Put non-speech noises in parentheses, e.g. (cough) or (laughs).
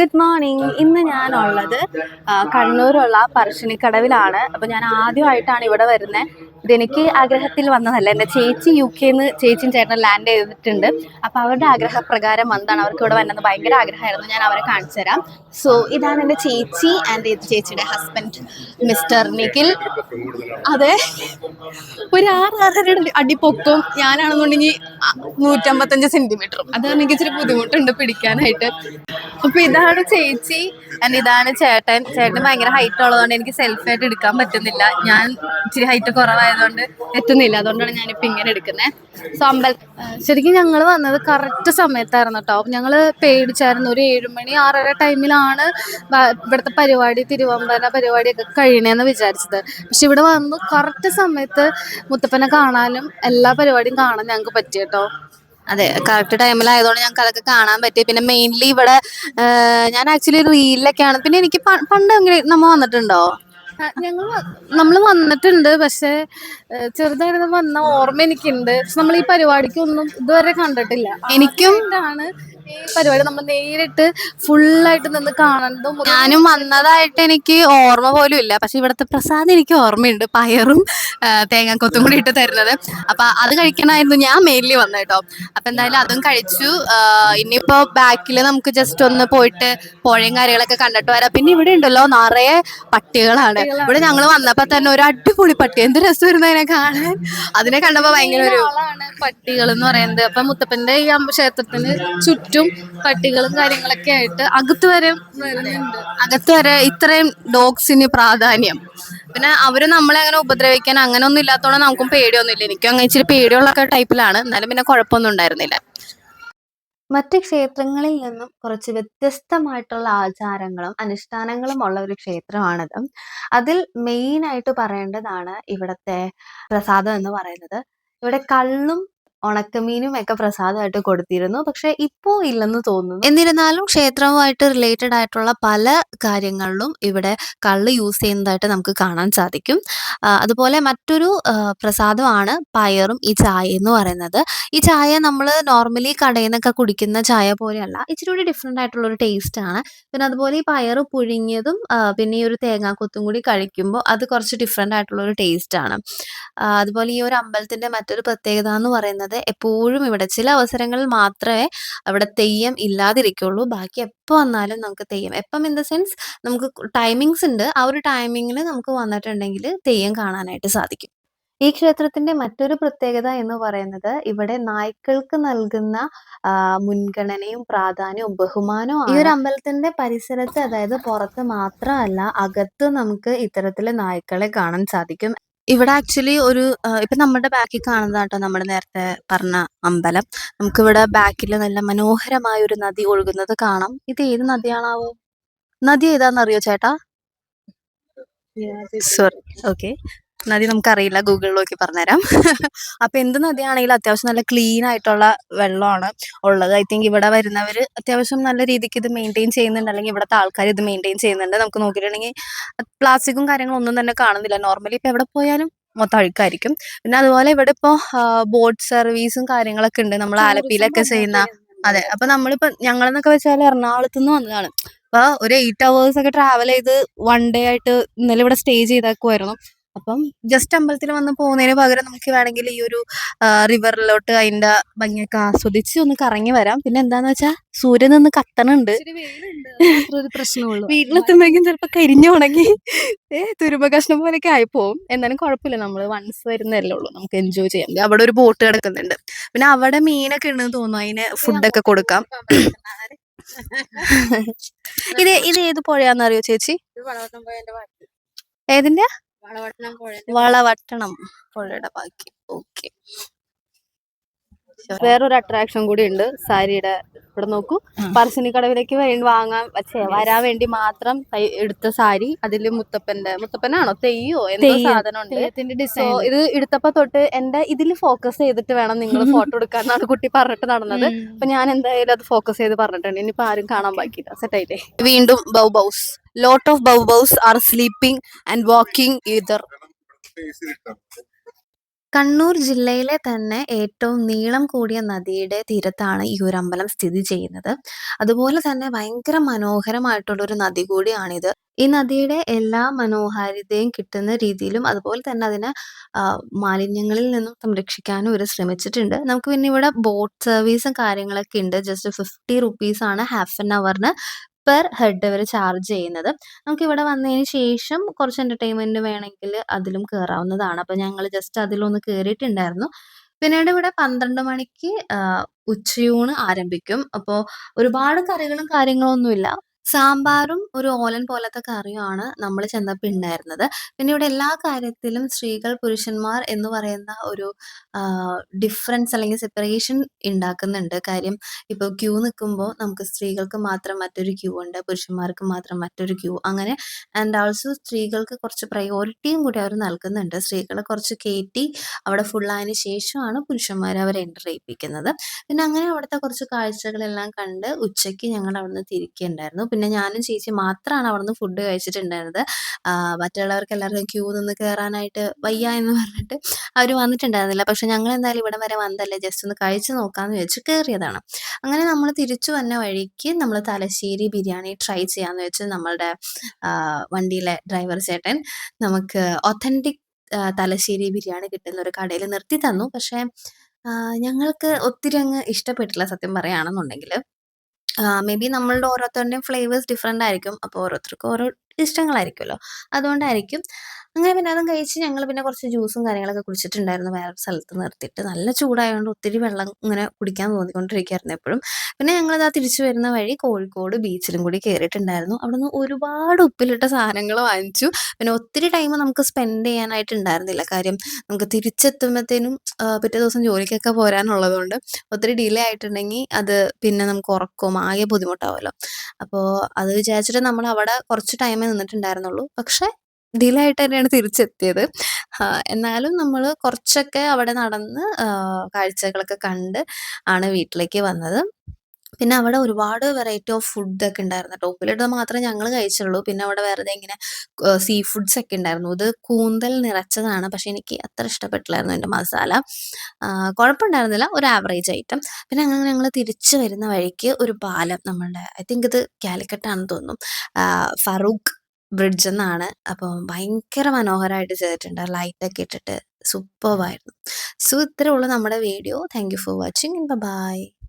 Good morning ഇന്ന് ഞാനുള്ളത് കണ്ണൂരുള്ള പറശ്ശിനിക്കടവിലാണ്. അപ്പോൾ ഞാൻ ആദ്യമായിട്ടാണ് ഇവിടെ വരുന്നത് ഇതെനിക്ക് ആഗ്രഹത്തിൽ വന്നതല്ല? എന്റെ ചേച്ചി യു കെന്ന് ചേച്ചിയും ചേട്ടൻ ലാൻഡ് ചെയ്തിട്ടുണ്ട്. അപ്പോൾ അവരുടെ ആഗ്രഹപ്രകാരം വന്നതാണ്. അവർക്ക് ഇവിടെ വരുന്നത് ഭയങ്കര ആഗ്രഹമായിരുന്നു. ഞാൻ അവരെ കാണിച്ചു തരാം. സോ ഇതാണ് എന്റെ ചേച്ചി ആൻഡ് ചേച്ചിയുടെ ഹസ്ബൻഡ് മിസ്റ്റർ നിഖിൽ. അതെ. ഒരു ആറ് അടിപൊക്കും അടി പൊക്കും ഞാനാണെന്നുണ്ടെങ്കിൽ നൂറ്റമ്പത്തഞ്ച് സെന്റിമീറ്ററും അതാണ് എനിക്ക് ഇച്ചിരി ബുദ്ധിമുട്ടുണ്ട് പിടിക്കാനായിട്ട്. അപ്പൊ ഇതാണ് ചേച്ചി ആൻഡ് ഇതാണ് ചേട്ടൻ. ചേട്ടൻ ഭയങ്കര ഹൈറ്റ് ഉള്ളതുകൊണ്ട് എനിക്ക് സെൽഫി ആയിട്ട് എടുക്കാൻ പറ്റുന്നില്ല. ഞാൻ ഇച്ചിരി ഹൈറ്റ് കുറവായതുകൊണ്ട്. എത്തുന്നില്ല അതുകൊണ്ടാണ് ഞാനിപ്പോ ഇങ്ങനെ എടുക്കുന്നത് സോ അമ്പൽ ശരിക്കും ഞങ്ങൾ വന്നത് കറക്റ്റ് സമയത്തായിരുന്നു കേട്ടോ ഞങ്ങൾ പേടിച്ചായിരുന്നു. ഒരു ഏഴുമണി ആറര ടൈമിലാണ് ഇവിടുത്തെ പരിപാടി തിരുവമ്പന പരിപാടിയൊക്കെ കഴിയണേന്ന് വിചാരിച്ചത്. പക്ഷെ ഇവിടെ വന്നു കറക്റ്റ് സമയത്ത് മുത്തപ്പനെ കാണാനും എല്ലാ പരിപാടിയും കാണാൻ ഞങ്ങൾക്ക് പറ്റി കേട്ടോ അതെ കറക്റ്റ് ടൈമിലായതുകൊണ്ട് ഞങ്ങൾക്ക് അതൊക്കെ കാണാൻ പറ്റി. പിന്നെ മെയിൻലി ഇവിടെ ഞാൻ ആക്ച്വലി റീലിലൊക്കെയാണ് പിന്നെ എനിക്ക് പണ്ട് നമ്മ വന്നിട്ടുണ്ടോ? ഞങ്ങൾ നമ്മൾ വന്നിട്ടുണ്ട്. പക്ഷെ ചെറുതായിട്ട് വന്ന ഓർമ്മ എനിക്കുണ്ട്. പക്ഷെ നമ്മൾ ഈ പരിപാടിക്കൊന്നും ഇതുവരെ കണ്ടിട്ടില്ല. എനിക്കും ആണ് ഈ പരിപാടി നമ്മൾ നേരിട്ട് ഫുള്ളായിട്ട് നിന്ന് കാണുന്നതും ഞാനും വന്നതായിട്ട് എനിക്ക് ഓർമ്മ പോലും ഇല്ല. പക്ഷെ ഇവിടുത്തെ പ്രസാദം എനിക്ക് ഓർമ്മയുണ്ട്. പയറും തേങ്ങ തേങ്ങാക്കൊത്തും കൂടി ഇട്ട് തരുന്നത്. അപ്പൊ അത് കഴിക്കണമായിരുന്നു ഞാൻ മെയിൻലി വന്നത് കേട്ടോ. അപ്പൊ എന്തായാലും അതും കഴിച്ചു. ഇനിയിപ്പോ ബാക്കിൽ നമുക്ക് ജസ്റ്റ് ഒന്ന് പോയിട്ട് പുഴയും കാര്യങ്ങളൊക്കെ കണ്ടിട്ട് വരാം. പിന്നെ ഇവിടെ ഉണ്ടല്ലോ നിറയെ പട്ടികളാണ്. ഇവിടെ ഞങ്ങൾ വന്നപ്പോ തന്നെ ഒരു അടിപൊളി പട്ടി. എന്ത് രസം അതിനെ കാണാൻ. അതിനെ കണ്ടപ്പോ ഭയങ്കര ഒരു പട്ടികൾ എന്ന് പറയുന്നത്. അപ്പൊ മുത്തപ്പന്റെ ഈ ക്ഷേത്രത്തിന് ചുറ്റും പട്ടികളും കാര്യങ്ങളൊക്കെ ആയിട്ട് അകത്ത് വരെ അകത്ത് വരെ ഇത്രയും ഡോഗ്സിന് പ്രാധാന്യം. പിന്നെ അവർ നമ്മളെ അങ്ങനെ ഉപദ്രവിക്കാൻ അങ്ങനെ ഒന്നും ഇല്ലാത്തതുകൊണ്ട് നമുക്കും പേടിയൊന്നുമില്ല. എനിക്കും അങ്ങനെ ഇച്ചിരി പേടിയുള്ള ടൈപ്പിലാണ്. എന്നാലും പിന്നെ കുഴപ്പമൊന്നും ഉണ്ടായിരുന്നില്ല. മറ്റ് ക്ഷേത്രങ്ങളിൽ നിന്നും കുറച്ച് വ്യത്യസ്തമായിട്ടുള്ള ആചാരങ്ങളും അനുഷ്ഠാനങ്ങളും ഉള്ള ഒരു ക്ഷേത്രമാണിത്. അതിൽ മെയിൻ ആയിട്ട് പറയേണ്ടതാണ് ഇവിടത്തെ പ്രസാദം എന്ന് പറയുന്നത് ഇവിടെ കള്ളും ഉണക്കമീനും ഒക്കെ പ്രസാദമായിട്ട് കൊടുത്തിരുന്നു. പക്ഷെ ഇപ്പോ ഇല്ലെന്ന് തോന്നുന്നു. എന്നിരുന്നാലും ക്ഷേത്രവുമായിട്ട് റിലേറ്റഡ് ആയിട്ടുള്ള പല കാര്യങ്ങളിലും ഇവിടെ കള്ള് യൂസ് ചെയ്യുന്നതായിട്ട് നമുക്ക് കാണാൻ സാധിക്കും. അതുപോലെ മറ്റൊരു പ്രസാദമാണ് പയറും ഈ ചായ എന്ന് പറയുന്നത്. ഈ ചായ നമ്മൾ നോർമലി കടയിൽ നിന്നൊക്കെ കുടിക്കുന്ന ചായ പോലെയല്ല. ഇച്ചിരി കൂടി ഡിഫറെന്റ് ആയിട്ടുള്ള ഒരു ടേസ്റ്റ് ആണ്. പിന്നെ അതുപോലെ ഈ പയർ പുഴുങ്ങിയതും പിന്നെ ഈ ഒരു തേങ്ങാക്കൊത്തും കൂടി കഴിക്കുമ്പോൾ അത് കുറച്ച് ഡിഫറെന്റ് ആയിട്ടുള്ള ഒരു ടേസ്റ്റ് ആണ്. അതുപോലെ ഈ ഒരു അമ്പലത്തിന്റെ മറ്റൊരു പ്രത്യേകത എന്ന് പറയുന്നത് എപ്പോഴും ഇവിടെ ചില അവസരങ്ങളിൽ മാത്രമേ അവിടെ തെയ്യം ഇല്ലാതിരിക്കുള്ളൂ. ബാക്കി എപ്പോൾ വന്നാലും നമുക്ക് തെയ്യം. എപ്പം ഇൻ ദ സെൻസ് നമുക്ക് ടൈമിങ്സ് ഉണ്ട്. ആ ഒരു ടൈമിങ്ങിൽ നമുക്ക് വന്നിട്ടുണ്ടെങ്കിൽ തെയ്യം കാണാനായിട്ട് സാധിക്കും. ഈ ക്ഷേത്രത്തിന്റെ മറ്റൊരു പ്രത്യേകത എന്ന് പറയുന്നത് ഇവിടെ നായ്ക്കൾക്ക് നൽകുന്ന മുൻഗണനയും പ്രാധാന്യവും ബഹുമാനവും ഈ ഒരു അമ്പലത്തിന്റെ പരിസരത്ത് അതായത് പുറത്ത് മാത്രമല്ല അകത്ത് നമുക്ക് ഇത്തരത്തിലെ നായ്ക്കളെ കാണാൻ സാധിക്കും. ഇവിടെ ആക്ച്വലി ഒരു ഇപ്പൊ നമ്മുടെ ബാക്കിൽ കാണുന്നതാട്ടോ നമ്മുടെ നേരത്തെ പറഞ്ഞ അമ്പലം. നമുക്കിവിടെ ബാക്കിൽ നല്ല മനോഹരമായ ഒരു നദി ഒഴുകുന്നത് കാണാം. ഇത് ഏത് നദിയാണാവോ? നദി ഏതാണെന്നറിയോ ചേട്ടാ? സോറി ഓക്കെ നദി നമുക്കറിയില്ല ഗൂഗിളിൽ നോക്കി പറഞ്ഞുതരാം. (laughs) അപ്പൊ എന്ത് നദിയാണെങ്കിലും അത്യാവശ്യം നല്ല ക്ലീൻ ആയിട്ടുള്ള വെള്ളമാണ് ഉള്ളത്. ഐ തിങ്ക് ഇവിടെ വരുന്നവർ അത്യാവശ്യം നല്ല രീതിക്ക് ഇത് മെയിന്റെയിൻ ചെയ്യുന്നുണ്ട്. അല്ലെങ്കിൽ ഇവിടുത്തെ ആൾക്കാർ ഇത് മെയിന്റെയിൻ ചെയ്യുന്നുണ്ട്. നമുക്ക് നോക്കിയിട്ടുണ്ടെങ്കിൽ പ്ലാസ്റ്റിക്കും കാര്യങ്ങളും ഒന്നും തന്നെ കാണുന്നില്ല. നോർമലി ഇപ്പൊ എവിടെ പോയാലും മൊത്തം അഴുക്കായിരിക്കും. പിന്നെ അതുപോലെ ഇവിടെ ഇപ്പോ ബോട്ട് സർവീസും കാര്യങ്ങളൊക്കെ ഉണ്ട്. നമ്മൾ ആലപ്പിയിലൊക്കെ ചെയ്യുന്ന അതെ. അപ്പൊ നമ്മളിപ്പോ ഞങ്ങളെന്നൊക്കെ വെച്ചാൽ എറണാകുളത്ത് നിന്ന് വന്നതാണ്. അപ്പൊ ഒരു എയ്റ്റ് അവേഴ്സ് ഒക്കെ ട്രാവൽ ചെയ്ത് വൺ ഡേ ആയിട്ട് ഇന്നലെ ഇവിടെ സ്റ്റേ ചെയ്തേക്കുമായിരുന്നു അപ്പം ജസ്റ്റ് അമ്പലത്തിൽ വന്ന് പോകുന്നതിന് പകരം നമുക്ക് വേണമെങ്കിൽ ഈ ഒരു റിവറിലോട്ട് അതിന്റെ ഭംഗിയൊക്കെ ആസ്വദിച്ച് ഒന്ന് കറങ്ങി വരാം. പിന്നെ എന്താന്ന് വെച്ചാൽ സൂര്യൻ നിന്ന് കത്തണുണ്ട്. വീട്ടിലെത്തുമ്പോഴേക്കും ചിലപ്പോ കരിഞ്ഞു ഉണങ്ങി ഏ തുരുമ്പ കഷ്ണം പോലെയൊക്കെ ആയിപ്പോവും എന്നാലും കുഴപ്പമില്ല. നമ്മൾ വൺസ് വരുന്നതല്ലേ ഉള്ളൂ. നമുക്ക് എൻജോയ് ചെയ്യാം. അവിടെ ഒരു ബോട്ട് കിടക്കുന്നുണ്ട്. പിന്നെ അവിടെ മീനൊക്കെ ഉണ്ടെന്ന് തോന്നുന്നു. അതിന് ഫുഡൊക്കെ കൊടുക്കാം. (laughs) ഇത് ഇത് ഏത് പുഴയാന്നറിയോ ചേച്ചി? ഏതിന്റെ വളവട്ടണം പുഴയുടെ ബാക്കി ഓക്കെ. വേറൊരു അട്രാക്ഷൻ കൂടി ഉണ്ട് സാരിയുടെ ഇവിടെ നോക്കൂ. പറശ്ശിനിക്കടവിലേക്ക് വേണ്ടി വാങ്ങാൻ പക്ഷേ വരാൻ വേണ്ടി മാത്രം എടുത്ത സാരി അതിൽ മുത്തപ്പന്റെ മുത്തപ്പനാണോ? തെയ്യോ? എന്തോ സാധനമുണ്ട്. സോ ഇത് എടുത്തപ്പോ തൊട്ട് എന്റെ ഇതിൽ ഫോക്കസ് ചെയ്തിട്ട് വേണം നിങ്ങൾ ഫോട്ടോ (laughs) എടുക്കാൻ എന്നാണ് കുട്ടി പറഞ്ഞിട്ട് നടന്നത്. അപ്പൊ ഞാൻ എന്തായാലും അത് ഫോക്കസ് ചെയ്ത് പറഞ്ഞിട്ടുണ്ട്. ഇനിയിപ്പോ ആരും കാണാൻ ബാക്കിയില്ല. സെറ്റ് ആയില്ലേ? വീണ്ടും bow bows lot of bow bows are sleeping and walking either Kannur ജില്ലയിലെ തന്നെ ഏറ്റവും നീളം കൂടിയ നദിയുടെ തീരത്താണ് ഈ ഒരു അമ്പലം സ്ഥിതി ചെയ്യുന്നത്. അതുപോലെ തന്നെ ഭയങ്കര മനോഹരമായിട്ടുള്ളൊരു നദി കൂടിയാണിത്. ഈ നദിയുടെ എല്ലാ മനോഹാരിതയും കിട്ടുന്ന രീതിയിലും അതുപോലെ തന്നെ അതിനെ മാലിന്യങ്ങളിൽ നിന്നും സംരക്ഷിക്കാനും ഇവർ ശ്രമിച്ചിട്ടുണ്ട്. നമുക്ക് പിന്നെ ഇവിടെ ബോട്ട് സർവീസും കാര്യങ്ങളൊക്കെ ഉണ്ട് ജസ്റ്റ് 50 റുപ്പീസാണ് ഹാഫ് ആൻ ഹവറിന് പെർ ഹെഡ് അവർ ചാർജ് ചെയ്യുന്നത്. നമുക്ക് ഇവിടെ വന്നതിന് ശേഷം കുറച്ച് എന്റർടൈൻമെന്റ് വേണമെങ്കിൽ അതിലും കയറാവുന്നതാണ് അപ്പോൾ ഞങ്ങൾ ജസ്റ്റ് അതിലൊന്ന് കയറിയിട്ടുണ്ടായിരുന്നു പിന്നീട് ഇവിടെ 12 മണിക്ക് ഉച്ചയൂണ് ആരംഭിക്കും. അപ്പോൾ ഒരുപാട് കറികളും കാര്യങ്ങളൊന്നുമില്ല. സാമ്പാറും ഒരു ഓലൻ പോലത്തെ കറിയുമാണ് നമ്മൾ ചെന്നപ്പോ ഇണ്ടായിരുന്നത്. പിന്നെ ഇവിടെ എല്ലാ കാര്യത്തിലും സ്ത്രീകൾ, പുരുഷന്മാർ എന്ന് പറയുന്ന ഒരു ഡിഫറൻസ് അല്ലെങ്കിൽ സെപ്പറേഷൻ ഇണ്ടാക്കുന്നുണ്ട്. കാര്യം ഇപ്പൊ ക്യൂ നിൽക്കുമ്പോൾ നമുക്ക് സ്ത്രീകൾക്ക് മാത്രം മറ്റൊരു ക്യൂ ഉണ്ട്. പുരുഷന്മാർക്ക് മാത്രം മറ്റൊരു ക്യൂ. അങ്ങനെ ആൻഡ് ആൾസോ സ്ത്രീകൾക്ക് കുറച്ച് പ്രയോറിറ്റിയും കൂടി അവർ നൽകുന്നുണ്ട്. സ്ത്രീകളെ കുറച്ച് കേറ്റി അവിടെ ഫുള്ളായതിനു ശേഷമാണ് പുരുഷന്മാർ അവർ എന്റർ ചെയ്യിപ്പിക്കുന്നത്. പിന്നെ അങ്ങനെ അവിടുത്തെ കുറച്ച് കാഴ്ചകളെല്ലാം കണ്ട് ഉച്ചയ്ക്ക് ഞങ്ങൾ അവിടുന്ന് തിരിക്കുകയുണ്ടായിരുന്നു. പിന്നെ ഞാനും ചേച്ചി മാത്രമാണ് അവിടുന്ന് ഫുഡ് കഴിച്ചിട്ടുണ്ടായിരുന്നത്. മറ്റുള്ളവർക്ക് എല്ലാവർക്കും ക്യൂ നിന്ന് കയറാനായിട്ട് വയ്യ എന്ന് പറഞ്ഞിട്ട് അവർ വന്നിട്ടുണ്ടായിരുന്നില്ല. പക്ഷെ ഞങ്ങൾ എന്തായാലും ഇവിടെ വരെ വന്നതല്ലേ ജസ്റ്റ് ഒന്ന് കഴിച്ചു നോക്കാന്ന് വെച്ച് കയറിയതാണ് അങ്ങനെ നമ്മൾ തിരിച്ചു വന്ന വഴിക്ക് നമ്മൾ തലശ്ശേരി ബിരിയാണി ട്രൈ ചെയ്യാന്ന് വെച്ച് നമ്മളുടെ വണ്ടിയിലെ ഡ്രൈവർ ചേട്ടൻ നമുക്ക് ഒത്തന്റിക് തലശ്ശേരി ബിരിയാണി കിട്ടുന്ന ഒരു കടയിൽ നിർത്തി തന്നു. പക്ഷെ ഞങ്ങൾക്ക് ഒത്തിരി അങ്ങ് ഇഷ്ടപ്പെട്ടില്ല സത്യം പറയാണെന്നുണ്ടെങ്കിൽ. മേ ബി നമ്മളുടെ ഓരോരുത്തരുടെയും ഫ്ലേവേഴ്സ് ഡിഫറെന്റ് ആയിരിക്കും. അപ്പോൾ ഓരോരുത്തർക്കും ഓരോ ഇഷ്ടങ്ങളായിരിക്കുമല്ലോ. അതുകൊണ്ടായിരിക്കും. അങ്ങനെ പിന്നെ അതും കഴിച്ച് ഞങ്ങൾ പിന്നെ കുറച്ച് ജ്യൂസും കാര്യങ്ങളൊക്കെ കുടിച്ചിട്ടുണ്ടായിരുന്നു വേറെ സ്ഥലത്ത് നിർത്തിയിട്ട്. നല്ല ചൂടായതുകൊണ്ട് ഒത്തിരി വെള്ളം ഇങ്ങനെ കുടിക്കാൻ തോന്നിക്കൊണ്ടിരിക്കുകയായിരുന്നു എപ്പോഴും പിന്നെ ഞങ്ങളിതാ തിരിച്ചു വരുന്ന വഴി കോഴിക്കോട് ബീച്ചിലും കൂടി കയറിയിട്ടുണ്ടായിരുന്നു അവിടുന്ന് ഒരുപാട് ഉപ്പിലിട്ട സാധനങ്ങൾ വാങ്ങിച്ചു. പിന്നെ ഒത്തിരി ടൈം നമുക്ക് സ്പെൻഡ് ചെയ്യാനായിട്ട് ഉണ്ടായിരുന്നില്ല. കാര്യം നമുക്ക് തിരിച്ചെത്തുമ്പോഴത്തേനും പിറ്റേ ദിവസം ജോലിക്കൊക്കെ പോരാനുള്ളതുകൊണ്ട് ഒത്തിരി ഡിലേ ആയിട്ടുണ്ടെങ്കിൽ അത് പിന്നെ നമുക്ക് ഉറക്കും ആകെ ബുദ്ധിമുട്ടാവുമല്ലോ. അപ്പോൾ അത് വിചാരിച്ചിട്ട് നമ്മൾ അവിടെ കുറച്ച് ടൈമേ നിന്നിട്ടുണ്ടായിരുന്നുള്ളൂ. പക്ഷെ ഡിലേ ആയിട്ട് തന്നെയാണ് തിരിച്ചെത്തിയത്. എന്നാലും നമ്മൾ കുറച്ചൊക്കെ അവിടെ നടന്ന് കാഴ്ചകളൊക്കെ കണ്ട് ആണ് വീട്ടിലേക്ക് വന്നത്. പിന്നെ അവിടെ ഒരുപാട് വെറൈറ്റി ഓഫ് ഫുഡ് ഒക്കെ ഉണ്ടായിരുന്നു ടോപ്പിലിട്ട് മാത്രമേ ഞങ്ങൾ കഴിച്ചുള്ളൂ. പിന്നെ അവിടെ വെറുതെ ഇങ്ങനെ സീ ഫുഡ്സ് ഒക്കെ ഉണ്ടായിരുന്നു. ഇത് കൂന്തൽ നിറച്ചതാണ്. പക്ഷെ എനിക്ക് അത്ര ഇഷ്ടപ്പെട്ടില്ലായിരുന്നു എന്റെ മസാല. കുഴപ്പമുണ്ടായിരുന്നില്ല. ഒരു ആവറേജ് ഐറ്റം. പിന്നെ അങ്ങനെ ഞങ്ങൾ തിരിച്ചു വരുന്ന വഴിക്ക് ഒരു പാലം നമ്മളുടെ ഐ തിങ്ക് ഇത് കാലിക്കട്ടാണെന്ന് തോന്നുന്നു. ഫറൂഖ് ബ്രിഡ്ജ് എന്നാണ്. അപ്പോൾ ഭയങ്കര മനോഹരമായിട്ട് ചെയ്തിട്ടുണ്ട്. ലൈറ്റൊക്കെ ഇട്ടിട്ട് സൂപ്പർ ആയിരുന്നു. സോ ഇത്രേ ഉള്ളൂ നമ്മുടെ video. Thank you for watching. Bye.